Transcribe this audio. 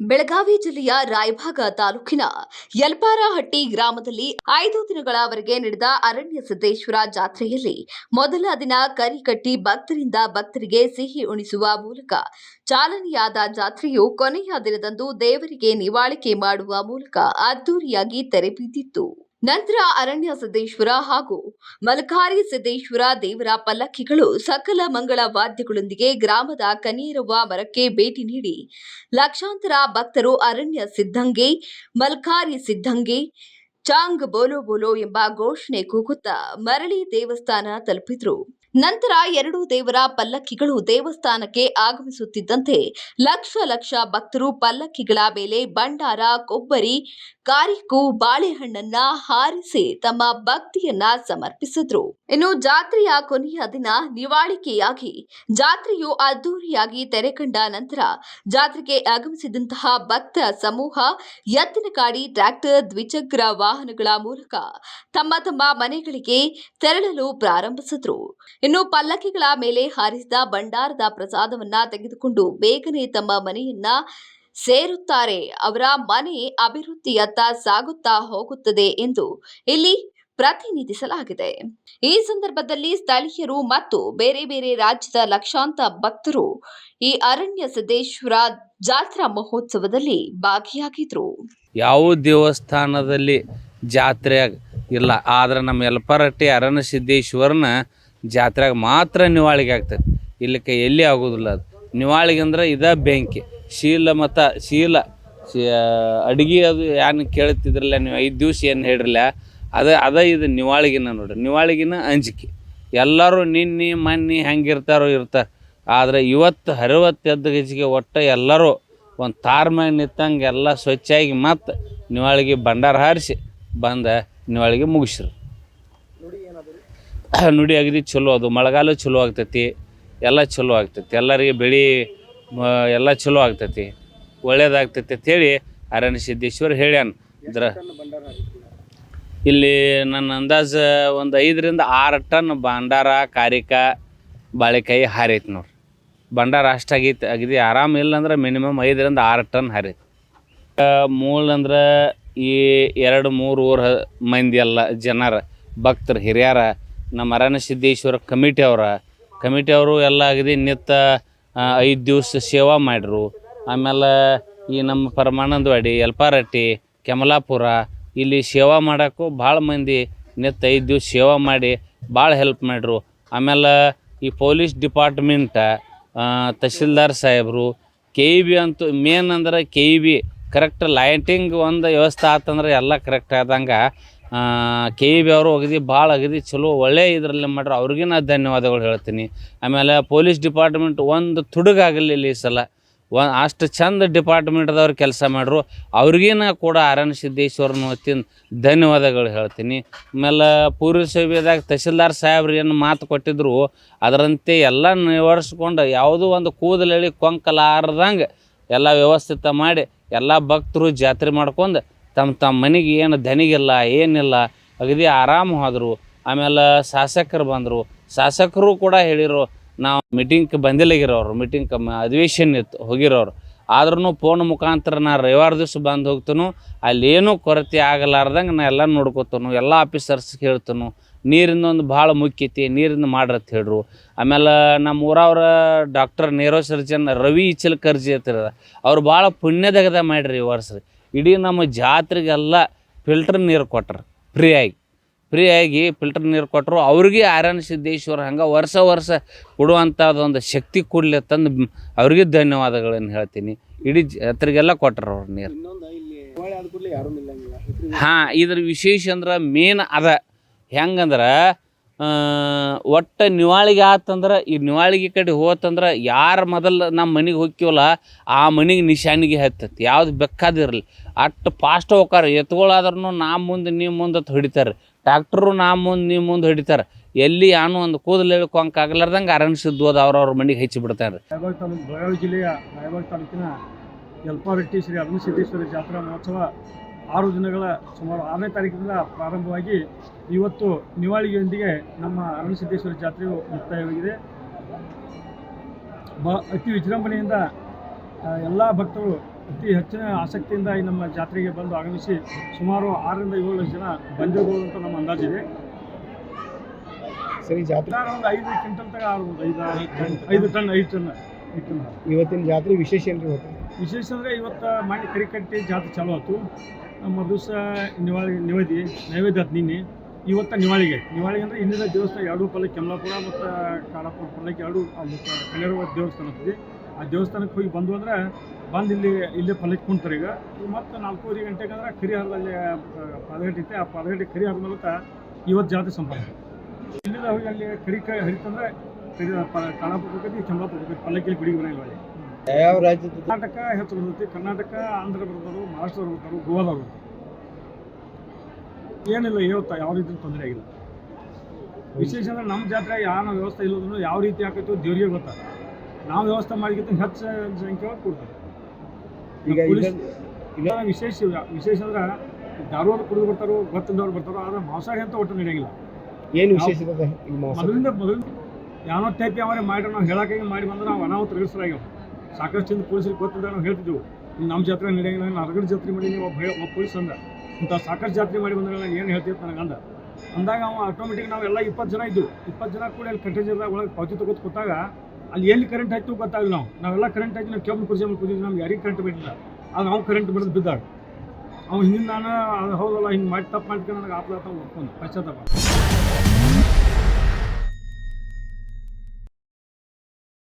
ಬೆಳಗಾವಿ ಜಿಲ್ಲೆಯ ರಾಯಭಾಗ ತಾಲೂಕಿನ ಯಲ್ಪಾರಹಟ್ಟಿ ಗ್ರಾಮದಲ್ಲಿ ಐದು ದಿನಗಳವರೆಗೆ ನಡೆದ ಅರಣ್ಯ ಸಿದ್ದೇಶ್ವರ ಜಾತ್ರೆಯಲ್ಲಿ ಮೊದಲ ದಿನ ಕರಿ ಕಟ್ಟಿ ಭಕ್ತರಿಂದ ಭಕ್ತರಿಗೆ ಸಿಹಿ ಉಣಿಸುವ ಮೂಲಕ ಚಾಲನೆಯಾದ ಜಾತ್ರೆಯು ಕೊನೆಯ ದಿನದಂದು ದೇವರಿಗೆ ನಿವಾಳಿಕೆ ಮಾಡುವ ಮೂಲಕ ಅದ್ದೂರಿಯಾಗಿ ತೆರೆಬಿದ್ದಿತ್ತು ನಂತರ ಅರಣ್ಯ ಸಿದ್ದೇಶ್ವರ ಹಾಗೂ ಮಲಕಾರಿ ಸಿದ್ದೇಶ್ವರ ದೇವರ ಪಲ್ಲಕ್ಕಿಗಳು ಸಕಲ ಮಂಗಳ ವಾದ್ಯಗಳೊಂದಿಗೆ ಗ್ರಾಮದ ಕನೀರವ್ವ ಮರಕ್ಕೆ ಭೇಟಿ ನೀಡಿ ಲಕ್ಷಾಂತರ ಭಕ್ತರು ಅರಣ್ಯ ಸಿದ್ಧಂಗೆ, ಮಲ್ಕಾರಿ ಸಿದ್ಧಂಗೆ, ಚಾಂಗ್ ಬೋಲೋ ಬೋಲೋ ಎಂಬ ಘೋಷಣೆ ಕೂಗುತ್ತಾ ಮರಳಿ ದೇವಸ್ಥಾನ ತಲುಪಿದ್ರು. ನಂತರ ಎರಡು ದೇವರ ಪಲ್ಲಕ್ಕಿಗಳು ದೇವಸ್ಥಾನಕ್ಕೆ ಆಗಮಿಸುತ್ತಿದ್ದಂತೆ ಲಕ್ಷ ಲಕ್ಷ ಭಕ್ತರು ಪಲ್ಲಕ್ಕಿಗಳ ಮೇಲೆ ಭಂಡಾರ, ಕೊಬ್ಬರಿ ಕಾರಿಕು ಬಾಳೆಹಣ್ಣನ್ನ ಹಾರಿಸಿ ತಮ್ಮ ಭಕ್ತಿಯನ್ನ ಸಮರ್ಪಿಸಿದ್ರು. ಇನ್ನು ಜಾತ್ರೆಯ ಕೊನೆಯ ದಿನ ನಿವಾಳಿಕೆಯಾಗಿ, ಜಾತ್ರೆಯು ಅದ್ದೂರಿಯಾಗಿ ತೆರೆಕಂಡ ನಂತರ ಜಾತ್ರೆಗೆ ಆಗಮಿಸಿದಂತಹ ಭಕ್ತ ಸಮೂಹ ಎತ್ತಿನ ಗಾಡಿ ಟ್ರ್ಯಾಕ್ಟರ್ ದ್ವಿಚಕ್ರ ವಾಹನಗಳ ಮೂಲಕ ತಮ್ಮ ತಮ್ಮ ಮನೆಗಳಿಗೆ ತೆರಳಲು ಪ್ರಾರಂಭಿಸಿದ್ರು. ಇನ್ನು ಪಲ್ಲಕ್ಕಿಗಳ ಮೇಲೆ ಹಾರಿಸಿದ ಭಂಡಾರದ ಪ್ರಸಾದವನ್ನ ತೆಗೆದುಕೊಂಡು ಬೇಗನೆ ತಮ್ಮ ಮನೆಯನ್ನ ಸೇರುತ್ತಾರೆ. ಅವರ ಮನೆ ಅಭಿವೃದ್ಧಿಯತ್ತ ಸಾಗುತ್ತಾ ಹೋಗುತ್ತದೆ ಎಂದು ಇಲ್ಲಿ ಪ್ರತಿನಿಧಿಸಲಾಗಿದೆ. ಈ ಸಂದರ್ಭದಲ್ಲಿ ಸ್ಥಳೀಯರು ಮತ್ತು ಬೇರೆ ಬೇರೆ ರಾಜ್ಯದ ಲಕ್ಷಾಂತರ ಭಕ್ತರು ಈ ಅರಣ್ಯ ಸಿದ್ದೇಶ್ವರ ಜಾತ್ರಾ ಮಹೋತ್ಸವದಲ್ಲಿ ಭಾಗಿಯಾಗಿದ್ರು. ಯಾವ ದೇವಸ್ಥಾನದಲ್ಲಿ ಜಾತ್ರೆ ಇಲ್ಲ, ಆದ್ರೆ ನಮ್ಮ ಯಲ್ಪರಟ್ಟಿ ಅರಣ್ಯ ಸಿದ್ದೇಶ್ವರನ ಜಾತ್ರೆಗೆ ಮಾತ್ರ ನಿವಾಳಿಗೆ ಆಗ್ತದೆ. ಇಲ್ಲಿಕ್ಕೆ ಎಲ್ಲಿ ಆಗೋದಿಲ್ಲ ಅದು. ನಿವಾಳಿಗೆ ಅಂದ್ರೆ ಇದ ಬೆಂಕಿ. ಶೀಲ ಮತ್ತು ಶೀಲ ಅಡುಗೆ ಅದು ಏನು ಕೇಳ್ತಿದ್ರಲ್ಲ, ನೀವು ಐದು ದಿವಸ ಏನು ಹೇಳಿರಲ್ಲ, ಅದ ಅದ ಇದು ನಿವಾಳಿಗಿನ ನೋಡ್ರಿ. ನಿವಾಳಿಗಿನ ಅಂಜಿಕೆ. ಎಲ್ಲರೂ ನಿನ್ನೆ, ಮೊನ್ನೆ ಹೆಂಗಿರ್ತಾರೋ ಇರ್ತಾರೆ ಆದರೆ ಇವತ್ತು ಹರಿವತ್ತು ಎದ್ದ ಗಜಿಗೆ ಒಟ್ಟು ಎಲ್ಲರೂ ಒಂದು ತಾರ್ ಮ್ಯಾಗ ನಿತ್ತಂಗೆ ಎಲ್ಲ ಸ್ವಚ್ಛಾಗಿ ಮತ್ತು ನಿವಾಳಿಗೆ ಭಂಡಾರ ಹಾರಿಸಿ ಬಂದ ನಿವಾಳಿಗೆ ಮುಗಿಸ್ರು. ನುಡಿ ಅಗದಿ ಚಲೋ ಅದು, ಮಳೆಗಾಲ ಚಲೋ ಆಗ್ತೈತಿ, ಎಲ್ಲ ಚಲೋ ಆಗ್ತೈತಿ. ಎಲ್ಲರಿಗೆ ಬೆಳೆ ಮ- ಎಲ್ಲ ಚಲೋ ಆಗ್ತೈತಿ, ಒಳ್ಳೇದಾಗ್ತೈತಿ ಅಂತೇಳಿ ಅರಣ್ಯ ಸಿದ್ದೇಶ್ವರ ಹೇಳ್ಯಾನ. ಇದ್ರ ಇಲ್ಲಿ ನನ್ನ ಅಂದಾಜು ಒಂದು ಐದರಿಂದ ಆರು ಟನ್ ಭಂಡಾರ, ಕಾರಿಕ, ಬಾಳೆಕಾಯಿ ಹಾರೈತಿ ನೋಡ್ರಿ ಭಂಡಾರ ಅಷ್ಟಾಗೈತಿ ಅಗದಿ ಆರಾಮ ಇಲ್ಲ ಅಂದ್ರೆ ಮಿನಿಮಮ್ ಐದರಿಂದ ಆರು ಟನ್ ಹಾರೈತಿ. ಮೂಲ ಅಂದ್ರೆ ಈ ಎರಡು ಮೂರು ಊರ ಮಂದಿ ಎಲ್ಲ ಜನರ, ಭಕ್ತರು, ಹಿರಿಯರ, ನಮ್ಮ ಅರಣ್ಯ ಸಿದ್ದೇಶ್ವರ ಕಮಿಟಿ ಅವರ. ಕಮಿಟಿ ಅವರು ಎಲ್ಲ ಆಗಿದೆ. ನಿತ್ತ ಐದು ದಿವಸ ಸೇವಾ ಮಾಡ್ರು. ಆಮೇಲೆ ಈ ನಮ್ಮ ಪರಮಾನಂದವಾಡಿ ಯಲ್ಪಾರಟ್ಟಿ, ಕೆಮಲಾಪುರ, ಇಲ್ಲಿ ಸೇವಾ ಮಾಡೋಕ್ಕೂ ಭಾಳ ಮಂದಿ ನಿತ್ತ ಐದು ದಿವಸ ಸೇವಾ ಮಾಡಿ ಭಾಳ ಹೆಲ್ಪ್ ಮಾಡ್ರು. ಆಮೇಲೆ ಈ ಪೊಲೀಸ್ ಡಿಪಾರ್ಟ್ಮೆಂಟ ತಹಶೀಲ್ದಾರ್ ಸಾಹೇಬರು, ಕೆ ಇ ಬಿ ಅಂತೂ ಮೇನ್ ಅಂದ್ರೆ K E B correct lighting ಒಂದು ವ್ಯವಸ್ಥೆ ಆತಂದ್ರೆ ಎಲ್ಲ ಕರೆಕ್ಟ್ ಆದಂಗೆ ಕೆ ಇ ಬಿ ಅವರು ಅಗದಿ ಭಾಳ ಅಗದಿ ಚಲೋ ಒಳ್ಳೆ ಇದರಲ್ಲಿ ಮಾಡ್ರು ಅವ್ರಿಗೆ ನಾ ಧನ್ಯವಾದಗಳು ಹೇಳ್ತೀನಿ. ಆಮೇಲೆ ಪೊಲೀಸ್ ಡಿಪಾರ್ಟ್ಮೆಂಟ್ ಒಂದು ತುಡುಗಾಗಲಿಲ್ಲ ಈ ಸಲ. ಒ, ಅಷ್ಟು ಚಂದ ಡಿಪಾರ್ಟ್ಮೆಂಟ್ದವ್ರು ಕೆಲಸ ಮಾಡ್ರು. ಅವ್ರಿಗೇನ ಕೂಡ ಅರಣ್ಯ ಸಿದ್ದೇಶ್ವರನ ವತಿಯಿಂದ ಧನ್ಯವಾದಗಳು ಹೇಳ್ತೀನಿ. ಆಮೇಲೆ ಪೂರ್ವ ಸೇವೆದಾಗ ತಹಶೀಲ್ದಾರ್ ಸಾಹೇಬ್ರು ಏನು ಮಾತು ಕೊಟ್ಟಿದ್ರು, ಅದರಂತೆ ಎಲ್ಲ ನಿವಾರಿಸ್ಕೊಂಡು ಯಾವುದೋ ಒಂದು ಕೂದಲೆಳಿ ಕೊಂಕಲಾರ್ದಂಗೆ ಎಲ್ಲ ವ್ಯವಸ್ಥಿತ ಮಾಡಿ, ಎಲ್ಲ ಭಕ್ತರು ಜಾತ್ರೆ ಮಾಡ್ಕೊಂಡು ತಮ್ಮ ತಮ್ಮ ಮನೆಗೆ ಏನು ದನಿಗಿಲ್ಲ, ಏನಿಲ್ಲ, ಅಗದಿ ಆರಾಮ ಹೋದರು ಆಮೇಲೆ ಶಾಸಕರು ಬಂದರು. ಶಾಸಕರು ಕೂಡ ಹೇಳಿರು, ನಾವು ಮೀಟಿಂಗ್ಗೆ ಬಂದಿಲ್ಲಗಿರೋರು ಮೀಟಿಂಗ್ ಅಧಿವೇಶನ ಇತ್ತು, ಹೋಗಿರೋರು. ಆದ್ರೂ ಫೋನ್ ಮುಖಾಂತರ ನಾ ರವಿವಾರ ದಿವಸ ಬಂದು ಹೋಗ್ತನು. ಅಲ್ಲೇನೂ ಕೊರತೆ ಆಗಲಾರ್ದಂಗೆ ನಾ ಎಲ್ಲ ನೋಡ್ಕೊತನು, ಎಲ್ಲ ಆಫೀಸರ್ಸ್ ಹೇಳ್ತಾನು ನೀರಿಂದ ಒಂದು ಭಾಳ ಮುಖ್ಯತೆ, ನೀರಿಂದ ಮಾಡ್ರತ್ ಹೇಳ್ರು. ಆಮೇಲೆ ನಮ್ಮ ಊರವ್ರ doctor neuro surgeon Ravi Ichalkarji ಅಂತಿರ ಅವ್ರು ಭಾಳ ಪುಣ್ಯದಗದ ಮಾಡಿರಿ ಈ ವರ್ಷ. ಇಡೀ ನಮ್ಮ ಜಾತ್ರೆಗೆಲ್ಲ ಫಿಲ್ಟರ್ ನೀರು ಕೊಟ್ರು ಫ್ರೀಯಾಗಿ. ಫ್ರೀಯಾಗಿ ಫಿಲ್ಟರ್ ನೀರು ಕೊಟ್ಟರು ಅವ್ರಿಗೆ ಆರ್ಯನ ಸಿದ್ದೇಶ್ವರ ಹಂಗೆ ವರ್ಷ ವರ್ಷ ಕೊಡುವಂಥದ್ದೊಂದು ಶಕ್ತಿ ಕೊಡಲಿ ತಂದು ಅವ್ರಿಗೆ ಧನ್ಯವಾದಗಳನ್ನು ಹೇಳ್ತೀನಿ. ಇಡೀ ಜಾತ್ರೆಗೆಲ್ಲ ಕೊಟ್ಟರು ಅವ್ರು ನೀರು. ಹಾಂ ಇದ್ರ ವಿಶೇಷ ಅಂದ್ರೆ ಮೇನ್ ಅದ. ಹೆಂಗಂದ್ರೆ ಒಟ್ಟು ನಿವಾಳಿಗೆ ಆತಂದ್ರೆ, ಈ ನಿವಾಳಿಗೆ ಕಡೆ ಹೋತಂದ್ರೆ ಯಾರು ಮೊದಲು ನಮ್ಮ ಮನೆಗೆ ಹೋಗ್ತೀವಲ್ಲ ಆ ಮನೆಗೆ ನಿಶಾನಿಗೆ ಹತ್ತತಿ. ಯಾವ್ದು ಬೇಕಾದಿರಲಿ. ಅಷ್ಟು ಫಾಸ್ಟ್ ಹೋಗಾರ ಎತ್ಗಳಾದ್ರೂ ನಾ ಮುಂದೆ ನೀವು ಮುಂದೆ ಹೊಡಿತಾರೆ ಟ್ಯಾಕ್ಟ್ರು ನಾ ಮುಂದೆ ನೀವು ಮುಂದೆ ಹೊಡಿತಾರೆ. ಎಲ್ಲಿ ಯಾನು ಒಂದು ಕೂದಲು ಹೇಳ್ಕೊಂಕ ಆಗ್ಲಾರ್ದಂಗೆ ಅರಣಿಸಿದ್ದು ಅದು ಅವ್ರವ್ರ ಮನೆಗೆ ಹೆಚ್ಚಿ ಬಿಡ್ತಾರೆ ಬೆಳಗಾವಿ ಜಿಲ್ಲೆಯ ರಾಯಬಾಗ ತಾಲೂಕಿನ ಯಲ್ಪಾರೆಟ್ಟಿ ಶ್ರೀ ಅಗ್ನಿಸಿದ್ದೇಶ್ವರ ಜಾತ್ರಾ ಮಹೋತ್ಸವ ಆರು ದಿನಗಳ ಸುಮಾರು ಆರನೇ ತಾರೀಕಿನಿಂದ ಪ್ರಾರಂಭವಾಗಿ ಇವತ್ತು ನಿವಾಳಿಗೆಯೊಂದಿಗೆ ನಮ್ಮ ಅರುಣಸಿದ್ದೇಶ್ವರ ಜಾತ್ರೆಯು ಮುಕ್ತಾಯವಾಗಿದೆ. ಬ ಅತಿ ವಿಜೃಂಭಣೆಯಿಂದ ಎಲ್ಲ ಭಕ್ತರು ಅತಿ ಹೆಚ್ಚಿನ ಆಸಕ್ತಿಯಿಂದ ಈ ನಮ್ಮ ಜಾತ್ರೆಗೆ ಬಂದು ಆಗಮಿಸಿ ಸುಮಾರು ಆರರಿಂದ ಏಳು ಲಕ್ಷ ಜನ ಬಂದಿರಬಹುದು ಅಂತ ನಮ್ಮ ಅಂದಾಜಿದೆ. ಸರಿ ಜಾತ್ರೆ ಒಂದು ಐದು ಕ್ವಿಂಟಲ್ ತಗ ಆರ್ಬೋದು ಐದು ಐದು ಟನ್. ಐದು ಟನ್ ಐದು ಟನ್ ಇವತ್ತಿನ ಜಾತ್ರೆ ವಿಶೇಷ ಏನ್ರಿ ಇವತ್ತು? ವಿಶೇಷ ಅಂದರೆ ಇವತ್ತು ಮಾಡಿ ಕರಿಕಟ್ಟಿ ಜಾತ್ರೆ ಚಾಲು ಆಯ್ತು. ದಿವಸ ನಿವಾಳಿ ನಿವೇದಿ, ನೈವೇದ್ಯ ಅದು ನಿನ್ನೆ, ಇವತ್ತು ನಿವಾಳಿಗೆ. ನಿವಾಳಿಗೆ ಅಂದರೆ ಇಂದಿನ ದೇವಸ್ಥಾನ ಎರಡು ಪಲ್ಲಕ್ಕೆ ಕೆಮ್ಲಾಪುರ ಮತ್ತು ಕಾಡಾಪುರ ಪಲ್ಲಕ್ಕೆ ಎರಡು ಅಲ್ಲಿ ದೇವಸ್ಥಾನ ಇದೆ ಆ ದೇವಸ್ಥಾನಕ್ಕೆ ಹೋಗಿ ಬಂದು ಅಂದ್ರೆ ಬಂದು ಇಲ್ಲಿ, ಇಲ್ಲೇ ಪಲ್ಲಕ್ಕಿ ಕುಂತಾರೆ ಈಗ. ಮತ್ತು ನಾಲ್ಕೂವರೆ ಗಂಟೆಗೆ ಅಂದ್ರೆ ಕರಿ ಹರದಲ್ಲಿ ಪಾದಗಟ್ಟಿ ಐತೆ ಆ ಪಾದಗಟ್ಟಿ ಕರಿ ಹಾರದ ಮೂಲಕ ಇವತ್ತು ಜಾತಿ ಸಂಪರ್ಕ ಇಲ್ಲಿಂದ ಹೋಗಿ ಅಲ್ಲಿ ಕರಿ ಕ ಹರಿತಂದ್ರೆ ಕರಿ ಕಾಡಾಪುರ ಹೋಗೈತಿ ಕೆಮ್ಲಾಪುರ ಹೋಗೈತಿ ಪಲ್ಲಕ್ಕಿ ಯಾವ ರಾಜ್ಯದ ಕರ್ನಾಟಕ ಹೆಚ್ಚು ಬರ್ತೈತಿ ಕರ್ನಾಟಕ ಆಂಧ್ರ ಬರ್ಬೋದು ಮಹಾರಾಷ್ಟ್ರದವ್ರು ಬರ್ತಾರೆ ಗೋವಾದವ್ರು. ಬರ್ತಾರೆ ಏನಿಲ್ಲ ಇವತ್ತು ಯಾವ ರೀತಿ ತೊಂದರೆ ಆಗಿಲ್ಲ. ವಿಶೇಷ ಅಂದ್ರೆ ನಮ್ಮ ಜಾತ್ರೆ ಯಾವ ವ್ಯವಸ್ಥೆ ಇಲ್ಲದ್ರು ಯಾವ ರೀತಿ ಆಕೈತೋ ದೇವ್ರಿಗೆ ಗೊತ್ತ. ನಾವು ವ್ಯವಸ್ಥೆ ಮಾಡಿಗಿಂತ ಹೆಚ್ಚು ಸಂಖ್ಯೆ ಕೊಡ್ತಾರೆ ಈಗ ಇಲ್ಲ ವಿಶೇಷ ವಿಶೇಷ ಅಂದ್ರೆ ಧಾರವಾಡ ಕುಡಿದು ಬರ್ತಾರೋ ಗೊತ್ತಿದ್ದವ್ರು ಬರ್ತಾರೋ ಆದ್ರೆ ಮಾಂಸಾಹಾರಿ ಅಂತ ಒಟ್ಟು ನಡೆಯಂಗಿಲ್ಲ. ಏನು ವಿಶೇಷ ಮೊದಲಿಂದ ಮೊದಲಿಂದ ಯಾವ ಟೈಪ್ ಯಾವ ಮಾಡಿ ನಾವು ಹೇಳೋಕೆ ಮಾಡಿ ಬಂದ್ರೆ ನಾವು ಅನಾಹುತ ರಿಜಿಸ್ಟರ್ ಸಾಕಷ್ಟು ಜನ ಪೊಲೀಸರಿಗೆ ಗೊತ್ತಿದ್ದ ನಾವು ಹೇಳ್ತಿದ್ದೆವು ನಮ್ಮ ಜಾತ್ರೆ ನಡೆಯಂಗಿಲ್ಲ ನಾನು ಜಾತ್ರೆ ಮಾಡಿ ನೀವು ಒಬ್ಬ ಪೊಲೀಸ್ ಅಂದ. ಇಂಥ ಸಾಕಷ್ಟು ಜಾತ್ರೆ ಮಾಡಿ ಬಂದ್ರೆ ಏನು ಹೇಳ್ತೀವಿ ನನಗೆ ಅಂದ. ಅಂದಾಗ ಅವ ಆಟೋಮೆಟಿಕ್ ನಾವೆಲ್ಲ ಇಪ್ಪತ್ತು ಜನ ಇದ್ದು ಇಪ್ಪತ್ತು ಜನ ಕೂಡ ಅಲ್ಲಿ ಕಂಟೇಜರ್ದಾಗ ಒಳಗೆ ಪಾವತಿ ತಗೋದು ಕೂತಾಗ ಅಲ್ಲಿ ಎಲ್ಲಿ ಕರೆಂಟ್ ಆಯ್ತು ಗೊತ್ತಾಗಲ್ಲ ನಾವು ನಾವೆಲ್ಲ ಕರೆಂಟ್ ಆಯ್ತು, ನಾವು ಕೇಬಲ್ ಕುರ್ಸಿ ಮೇಲೆ ಕೂತಿದ್ವಿ ನಮ್ಗೆ ಯಾರಿಗೆ ಕರೆಂಟ್ ಬಿಟ್ಟಿಲ್ಲ ಆಗ ನಾವು ಕರೆಂಟ್ ಬಿಡೋದು ಬಿದ್ದಾಗ. ಅವ್ನು ಹಿಂದಿನ ನಾನು, ಅದು ಹೌದಲ್ಲ, ಹಿಂಗೆ ಮಾಡಿ ತಪ್ಪು ಮಾಡ್ಕೊಂಡು ನನಗೆ ಆಪ್ಲಾತ ಒಪ್ಕೊಂಡು ಪಶ್ಚಾತ್ತಾಪ.